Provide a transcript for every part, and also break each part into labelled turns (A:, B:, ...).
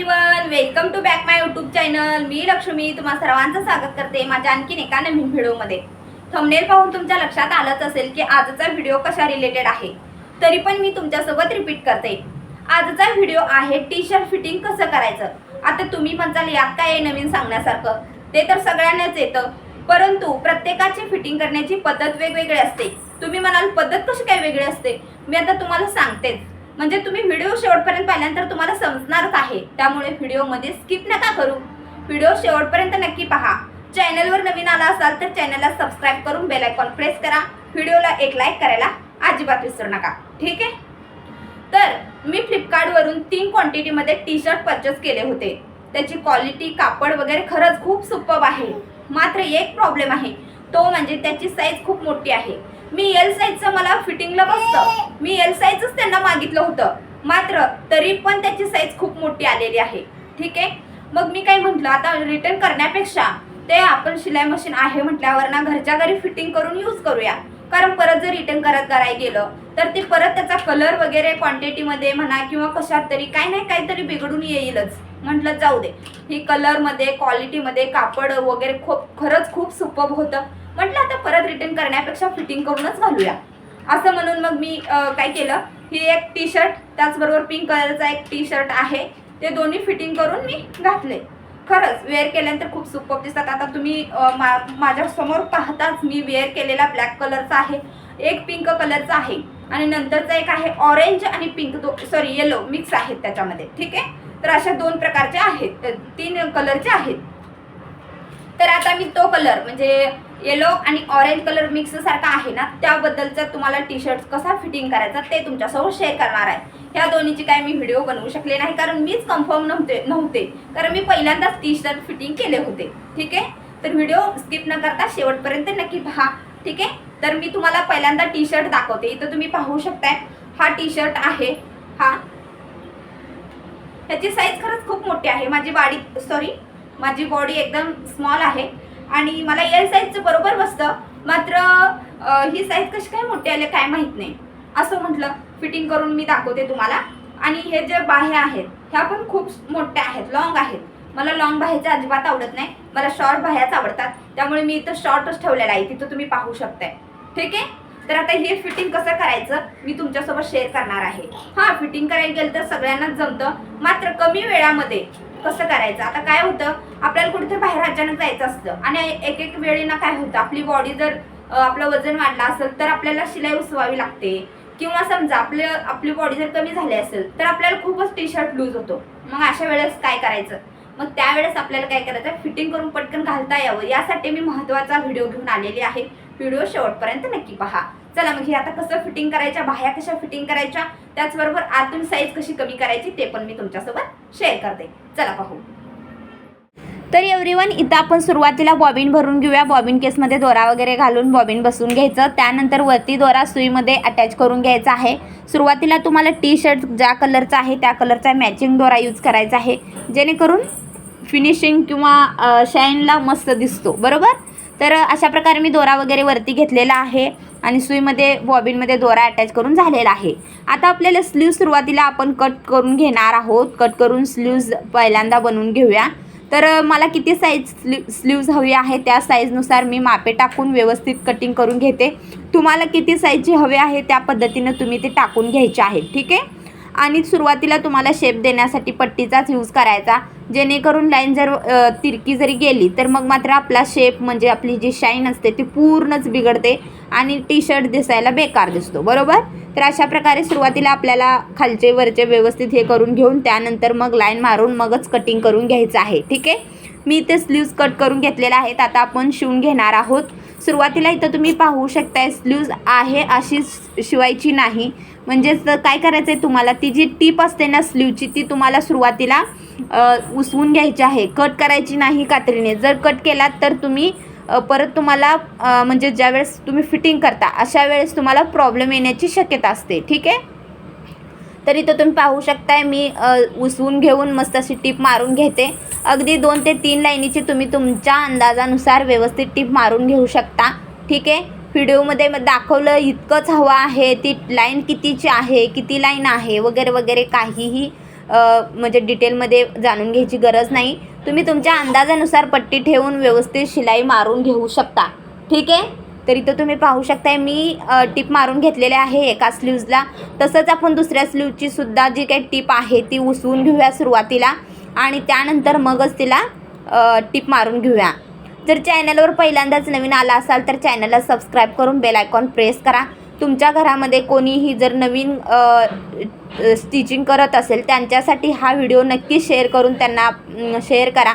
A: Everyone welcome to back my YouTube channel मी लक्ष्मी तुम्हा सर्वांचं स्वागत करते माझ्या आणखीन एका नवीन व्हिडिओमध्ये. थंबनेल पाहून तुमच्या लक्षात आलंच असेल की आजचा व्हिडिओ कशा रिलेटेड आहे. तरी पण मी तुमच्यासोबत रिपीट करते. आजचा व्हिडिओ आहे टी शर्ट फिटिंग कसं करायचं? आता तुम्ही म्हणताल यात काय आहे नवीन सांगण्यासारखं. ते तर सगळ्यांनाच येतं. परंतु प्रत्येकाची फिटिंग करण्याची पद्धत वेगवेगळी असते. तुम्ही म्हणाल पद्धत कशी काय वेगळी असते? मी आता तुम्हाला सांगतेच. म्हणजे तुम्ही व्हिडिओ शेवटपर्यंत पाहिल्यानंतर तुम्हाला समजणारच आहे. त्यामुळे व्हिडिओमध्ये स्किप नका करू. व्हिडिओ शेवटपर्यंत नक्की पहा. चॅनलवर नवीन आला असाल तर चॅनलला सबस्क्राईब करून बेल आयकॉन प्रेस करा. व्हिडिओला एक लाईक करायला अजिबात विसरू नका. ठीक आहे? तर मी फ्लिपकार्टवरून तीन क्वांटिटीमध्ये टी शर्ट परचेस केले होते. त्याची क्वालिटी कापड वगैरे खरंच खूप सुपब आहे. मात्र एक प्रॉब्लेम आहे. तो म्हणजे त्याची साईज खूप मोठी आहे. मी एल साईजचं मला फिटिंगला बसतं. मी एल साईजच त्यांना मागितलं होतं. मात्र तरी पण त्याची साईज खूप मोठी आलेली आहे. ठीक आहे? मग मी काय म्हटलं? आता रिटर्न करण्यापेक्षा ते आपण शिलाई मशीन आहे म्हटल्यावर ना घरच्या घरी फिटिंग करून यूज करूया. कारण परत जर रिटर्न करत करायला गेलं तर ते परत त्याचा कलर वगैरे क्वांटिटीमध्ये म्हणा किंवा कशात तरी काही नाही काहीतरी बिघडून येईलच. म्हटलं जाऊ दे. ही कलरमध्ये क्वालिटीमध्ये कापड वगैरे खूप खरंच खूप सुपब होतं. म्हटलं आता परत रिटर्न करण्यापेक्षा फिटिंग करूनच घालूया. असं म्हणून मग मी काय केलं? ही एक टी शर्ट त्याचबरोबर पिंक कलरचा एक टी शर्ट आहे. ते दोन्ही फिटिंग करून मी घातले. खरंच वेअर केल्यानंतर खूप सुपप दिसतात. आता तुम्ही मा माझ्यासमोर पाहताच मी वेअर केलेला ब्लॅक कलरचा आहे एक पिंक कलरचा आहे आणि नंतरचा एक आहे ऑरेंज आणि पिंक दो सॉरी येलो मिक्स आहेत त्याच्यामध्ये. ठीक आहे? तर अशा दोन प्रकारचे आहेत. तीन कलरचे आहेत. तर आता मी तो कलर म्हणजे येलो आणि ऑरेंज कलर मिक्स सारखा आहे ना त्याबद्दलचा तुम्हाला टी शर्ट कसा फिटिंग करायचा ते तुमच्यासोबत शेअर करणार आहे. ह्या दोन्हीची काय मी व्हिडिओ बनवू शकले नाही कारण मीच कन्फर्म नव्हते नव्हते. कारण मी पहिल्यांदाच टी शर्ट फिटिंग केले होते. ठीक आहे? तर व्हिडिओ स्किप न करता शेवटपर्यंत नक्की पहा. ठीक आहे? तर मी तुम्हाला पहिल्यांदा टी शर्ट दाखवते. इथं तुम्ही पाहू शकताय हा टी शर्ट आहे. हा. ह्याची साईज खरंच खूप मोठी आहे. माझी बॉडी सॉरी माझी बॉडी एकदम स्मॉल आहे. आणि मला एल साईजचं बरोबर बसतं. मात्र ही साईज कशी काय मोठी आली काय माहीत नाही. असं म्हटलं. फिटिंग करून मी दाखवते तुम्हाला. आणि हे जे बाह्या आहेत ह्या पण खूप मोठ्या आहेत लॉंग आहेत. मला लॉंग बाह्याचं अजिबात आवडत नाही. मला शॉर्ट बाह्याच आवडतात. त्यामुळे मी इथं शॉर्टच ठेवलेला आहे. तिथं तुम्ही पाहू शकताय. ठीक आहे? तर आता हे फिटिंग कसं करायचं? मी तुमच्यासोबत शेअर करणार आहे. हां फिटिंग करायला गेलं तर सगळ्यांनाच जमतं. मात्र कमी वेळामध्ये कसं करायचं? आता काय होतं? आपल्याला कुठेतरी बाहेर अचानक जायचं असतं. आणि एक एक वेळेला काय होतं? आपली बॉडी जर आपलं वजन वाढलं असेल तर आपल्याला शिलाई उसवावी लागते. किंवा समजा आपलं आपली बॉडी जर कमी झाली असेल तर आपल्याला खूपच टी शर्ट लूज होतो. मग अशा वेळेस काय करायचं? मग त्यावेळेस आपल्याला काय करायचं? फिटिंग करून पटकन घालता यावं. यासाठी मी महत्त्वाचा व्हिडिओ घेऊन आलेली आहे. व्हिडिओ शेवटपर्यंत नक्की पहा. चला मग हे आता कसं फिटिंग करायच्या? बाह्या कशा फिटिंग करायच्या? त्याचबरोबर आतून साईज कशी कमी करायची ते पण मी तुमच्यासोबत शेअर करते. चला पाहू. तर एव्हरीवन इथं आपण सुरुवातीला बॉबिन भरून घेऊया. बॉबिन केसमध्ये दोरा वगैरे घालून बॉबिन बसून घ्यायचं. त्यानंतर वरती दोरा सुईमध्ये अटॅच करून घ्यायचा आहे. सुरुवातीला तुम्हाला टी शर्ट ज्या कलरचा आहे त्या कलरचा मॅचिंग दोरा यूज करायचा आहे. जेणेकरून फिनिशिंग किंवा शाईनला मस्त दिसतो. बरोबर? तर अशा प्रकारे मी दोरा वगैरे वरती घेतलेला आहे. आणि सुईमध्ये बॉबिनमध्ये दोरा अटॅच करून झालेला आहे. आता आपल्याला स्लीव सुरुवातीला आपण कट करून घेणार आहोत. कट करून स्लीव्ज पहिल्यांदा बनवून घेऊया. तर मला किती साईज स्लीव स्लीव्ज हवी आहे त्या साईजनुसार मी मापे टाकून व्यवस्थित कटिंग करून घेते. तुम्हाला किती साईजची हवे आहे त्या पद्धतीनं तुम्ही ते टाकून घ्यायचे आहे. ठीक आहे? आणि सुरुवातीला तुम्हाला शेप देण्यासाठी पट्टीचाच यूज करायचा. जेणेकरून लाईन जर तिरकी जरी गेली तर मग मात्र आपला शेप म्हणजे आपली जी शाईन असते ती पूर्णच बिघडते आणि टी शर्ट दिसायला बेकार दिसतो. बरोबर? तर अशा प्रकारे सुरुवातीला आपल्याला खालचे वरचे व्यवस्थित हे करून घेऊन त्यानंतर मग लाईन मारून मगच कटिंग करून घ्यायचं आहे. ठीक आहे? मी ते स्लीव्ज कट करून घेतलेले आहेत. आता आपण शिवून घेणार आहोत. सुरुवातीला इथं तुम्ही पाहू शकताय स्लीव्ज आहे अशी शिवायची नाही. म्हणजेच काय करायचं आहे तुम्हाला? ती जी टीप असते ना स्लीवची ती तुम्हाला सुरुवातीला उसवून घ्यायची आहे. कट करायची नाही कात्रीने. जर कट केलात तर तुम्ही परत तुम्हाला म्हणजे ज्यावेळेस तुम्ही फिटिंग करता अशा वेळेस तुम्हाला प्रॉब्लेम येण्याची शक्यता असते. ठीक आहे? तर इथं तुम्ही पाहू शकताय मी उसवून घेऊन मस्त अशी टीप मारून घेते. अगदी दोन ते तीन लाईनीची तुम्ही तुमच्या अंदाजानुसार व्यवस्थित टीप मारून घेऊ शकता. ठीक आहे? व्हिडिओमध्ये मग दाखवलं इतकंच हवं आहे ती लाईन कितीची आहे किती लाईन आहे वगैरे वगैरे काहीही म्हणजे डिटेलमध्ये जाणून घ्यायची गरज नाही. तुम्ही तुमच्या अंदाजानुसार पट्टी ठेवून व्यवस्थित शिलाई मारून घेऊ शकता. ठीक आहे? तर इथं तुम्ही पाहू शकताय मी टिप मारून घेतलेले आहे एका स्लीव्जला तसंच आपण दुसऱ्या स्लीवची सुद्धा जी काही टिप आहे ती उसवून घेऊया सुरुवातीला आणि त्यानंतर मगच तिला टिप मारून घेऊया. जर चॅनलवर पहिल्यांदाच नवीन आला असाल तर चॅनलला सबस्क्राईब करून बेल आयकॉन प्रेस करा. तुमच्या घरामध्ये कोणीही जर नवीन स्टिचिंग करत असेल त्यांच्यासाठी हा व्हिडिओ नक्की शेअर करून त्यांना शेअर करा.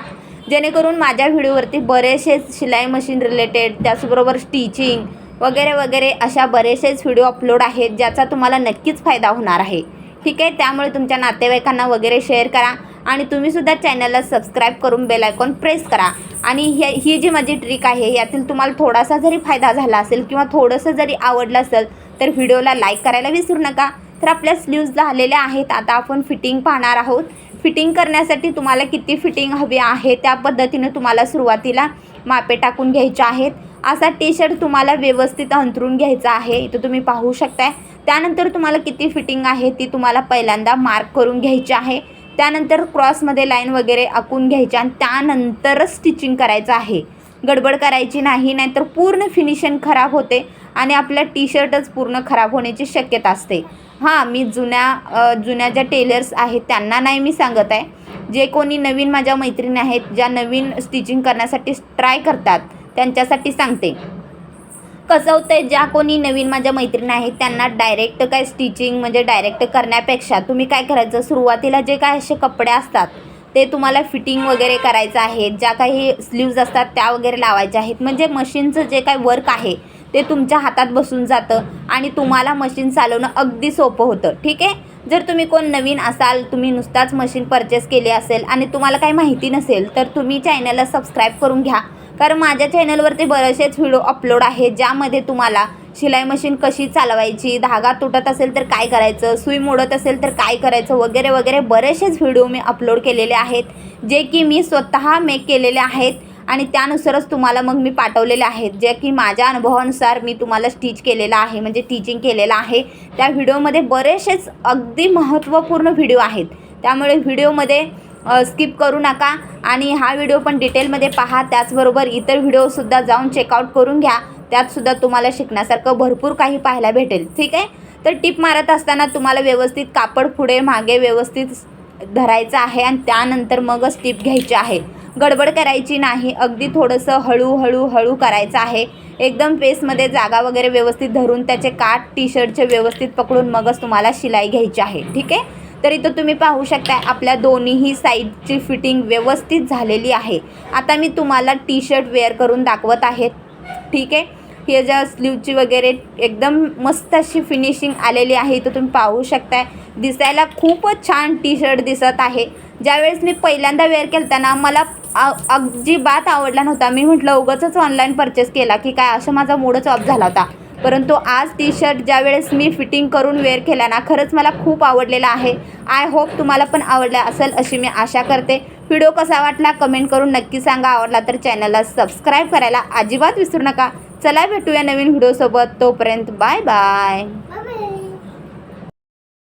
A: जेणेकरून माझ्या व्हिडिओवरती बरेचसे शिलाई मशीन रिलेटेड त्याचबरोबर स्टिचिंग वगैरे वगैरे अशा बरेचसेच व्हिडिओ अपलोड आहेत ज्याचा तुम्हाला नक्कीच फायदा होणार आहे. ठीक आहे? त्यामुळे तुमच्या नातेवाईकांना वगैरे शेअर करा आणि तुम्हीसुद्धा चॅनलला सबस्क्राईब करून बेल आयकॉन प्रेस करा. आणि हे ही जी माझी ट्रिक आहे यातील तुम्हाला थोडासा जरी फायदा झाला असेल किंवा थोडंसं जरी आवडलं असेल तर व्हिडिओला लाईक करायला विसरू नका. तर आपल्या स्लीव्ज झालेल्या आहेत आता आपण फिटिंग पाहणार आहोत. फिटिंग करण्यासाठी तुम्हाला किती फिटिंग हवी आहे त्या पद्धतीने तुम्हाला सुरुवातीला मापे टाकून घ्यायचे आहेत. असा टी शर्ट तुम्हाला व्यवस्थित अंतरून घ्यायचा आहे. इथं तुम्ही पाहू शकताय. त्यानंतर तुम्हाला किती फिटिंग आहे ती तुम्हाला पहिल्यांदा मार्क करून घ्यायची आहे. त्यानंतर क्रॉसमध्ये लाईन वगैरे आखून घ्यायची आणि त्यानंतरच स्टिचिंग करायचं आहे. गडबड करायची नाही नाहीतर पूर्ण फिनिशिंग खराब होते आणि आपलं टी शर्टच पूर्ण खराब होण्याची शक्यता असते. हां मी जुन्या जुन्या ज्या टेलर्स आहेत त्यांना नाही मी सांगत आहे. जे कोणी नवीन माझ्या मैत्रिणी आहेत ज्या नवीन स्टिचिंग करण्यासाठी ट्राय करतात त्यांच्यासाठी सांगते. कसं होतं आहे ज्या कोणी नवीन माझ्या मैत्रिणी आहेत त्यांना डायरेक्ट काय स्टिचिंग म्हणजे डायरेक्ट करण्यापेक्षा तुम्ही काय करायचं? सुरुवातीला जे काय असे कपडे असतात ते तुम्हाला फिटिंग वगैरे करायचं आहे ज्या काही स्लीव्ज असतात त्या वगैरे लावायच्या आहेत. म्हणजे मशीनचं जे काय वर्क आहे ते तुमच्या हातात बसून जातं आणि तुम्हाला मशीन चालवणं अगदी सोपं होतं. ठीक आहे? जर तुम्ही कोण नवीन असाल तुम्ही नुसताच मशीन परचेस केली असेल आणि तुम्हाला काही माहिती नसेल तर तुम्ही चॅनलला सबस्क्राईब करून घ्या. कारण माझ्या चॅनलवरती बरेचसेच व्हिडिओ अपलोड आहेत ज्यामध्ये तुम्हाला शिलाई मशीन कशी चालवायची धागा तुटत असेल तर काय करायचं सुई मोडत असेल तर काय करायचं वगैरे वगैरे बरेचसेच व्हिडिओ मी अपलोड केलेले आहेत जे की मी स्वतः मेक केलेले आहेत. आणि त्यानुसारच तुम्हाला मग मी पाठवलेले आहेत जे की माझ्या अनुभवानुसार मी तुम्हाला स्टिच केलेलं आहे म्हणजे टीचिंग केलेलं आहे. त्या व्हिडिओमध्ये बरेचसेच अगदी महत्त्वपूर्ण व्हिडिओ आहेत. त्यामुळे व्हिडिओमध्ये स्किप करू नका आणि हा व्हिडिओ पण डिटेलमध्ये पहा. त्याचबरोबर इतर व्हिडिओसुद्धा जाऊन चेकआउट करून घ्या. त्यातसुद्धा तुम्हाला शिकण्यासारखं भरपूर काही पाहायला भेटेल. ठीक आहे? तर टिप मारत असताना तुम्हाला व्यवस्थित कापड पुढे मागे व्यवस्थित धरायचं आहे आणि त्यानंतर मगच टिप घ्यायची आहे. गडबड करायची नाही. अगदी थोडंसं हळूहळू हळू करायचं आहे. एकदम पेसमध्ये जागा वगैरे व्यवस्थित धरून त्याचे काठ टी शर्टचे व्यवस्थित पकडून मगच तुम्हाला शिलाई घ्यायची आहे. ठीक आहे? तर इथं तुम्ही पाहू शकता आपल्या दोन्हीही साईडची फिटिंग व्यवस्थित झालेली आहे. आता मी तुम्हाला टी शर्ट वेअर करून दाखवत आहे. ठीक आहे? हे ज्या स्लीवची वगैरे एकदम मस्त अशी फिनिशिंग आलेली आहे. इथं तुम्ही पाहू शकताय दिसायला खूपच छान टी शर्ट दिसत आहे. ज्यावेळेस मी पहिल्यांदा वेअर केलताना मला अजिबात आवडला नव्हता. मी म्हटलं उगाचच ऑनलाईन परचेस केला की काय? असं माझा मूडच ऑफ झाला होता. परंतु आज टी शर्ट ज्यावेळेस मी फिटिंग करून वेअर केला ना खरंच मला खूप आवडलेला आहे. आय होप तुम्हाला पण आवडला असेल अशी मी आशा करते. व्हिडिओ कसा वाटला कमेंट करून नक्की सांगा. आवडला तर चॅनलला सबस्क्राईब करायला अजिबात विसरू नका. चला भेटूया नवीन व्हिडिओसोबत तोपर्यंत बाय बाय